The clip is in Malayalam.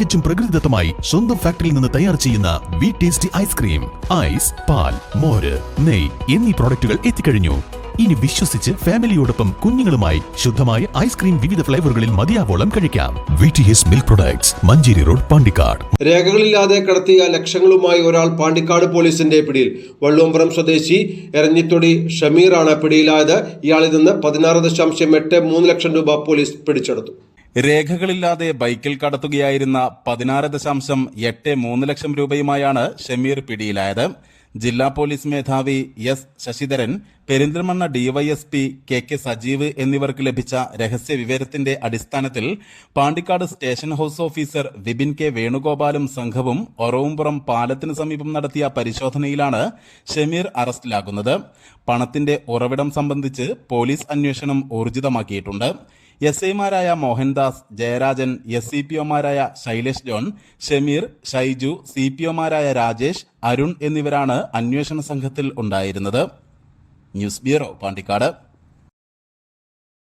തികച്ചും പ്രകൃതിദത്തമായി സ്വന്തം ഫാക്ടറിയിൽ നിന്ന് തയ്യാർ ചെയ്യുന്ന വി ടേസ്റ്റി ഐസ്ക്രീം ഐസ് പാൽ മോര് നെയ് എന്നീ പ്രോഡക്റ്റുകൾ എത്തിക്കഴിഞ്ഞു. ഇനി വിശ്വസിച്ച് ഫാമിലിയോടൊപ്പം കുഞ്ഞുങ്ങളുമായി ശുദ്ധമായ ഐസ്ക്രീം വിവിധ ഫ്ലേവറുകളിൽ മതിയാവോളം കഴിക്കാം. Milk products Manjeri road Pandikkad. രേഖകളില്ലാതെ കടത്തിയ ലക്ഷങ്ങളുമായി ഒരാൾ പാണ്ടിക്കാട് പോലീസിന്റെ പിടിയിൽ. വള്ളുവമ്പ്രം സ്വദേശി എരഞ്ഞിത്തൊടി ഷമീറാണ് പിടിയിലായത്. ഇയാളിൽ നിന്ന് പതിനാറ് ദശാംശം എട്ട് മൂന്ന് ലക്ഷം രൂപ പോലീസ് പിടിച്ചെടുത്തു. രേഖകളില്ലാതെ ബൈക്കിൽ കടത്തുകയായിരുന്ന പതിനാറ് ദശാംശം എട്ട് മൂന്ന് ലക്ഷം രൂപയുമായാണ് ഷമീർ പിടിയിലായത്. ജില്ലാ പോലീസ് മേധാവി S Sasidharan Perinthalmanna DYSP K K Sajeev എന്നിവർക്ക് ലഭിച്ച രഹസ്യ വിവരത്തിന്റെ അടിസ്ഥാനത്തിൽ Pandikkad station house officer Vipin K വേണുഗോപാലും സംഘവും ഒറവുംപുറം പാലത്തിന് സമീപം നടത്തിയ പരിശോധനയിലാണ് ഷമീർ അറസ്റ്റിലാകുന്നത്. പണത്തിന്റെ ഉറവിടം സംബന്ധിച്ച് പോലീസ് അന്വേഷണം ഊർജിതമാക്കിയിട്ടുണ്ട്. എസ് ഐമാരായ Mohandas Jayarajan S C P ഒമാരായ Shailesh John Shameer Shaiju C P ഒമാരായ Rajesh Arun എന്നിവരാണ് അന്വേഷണ സംഘത്തിൽ ഉണ്ടായിരുന്നത്. News bureau Pandikkad.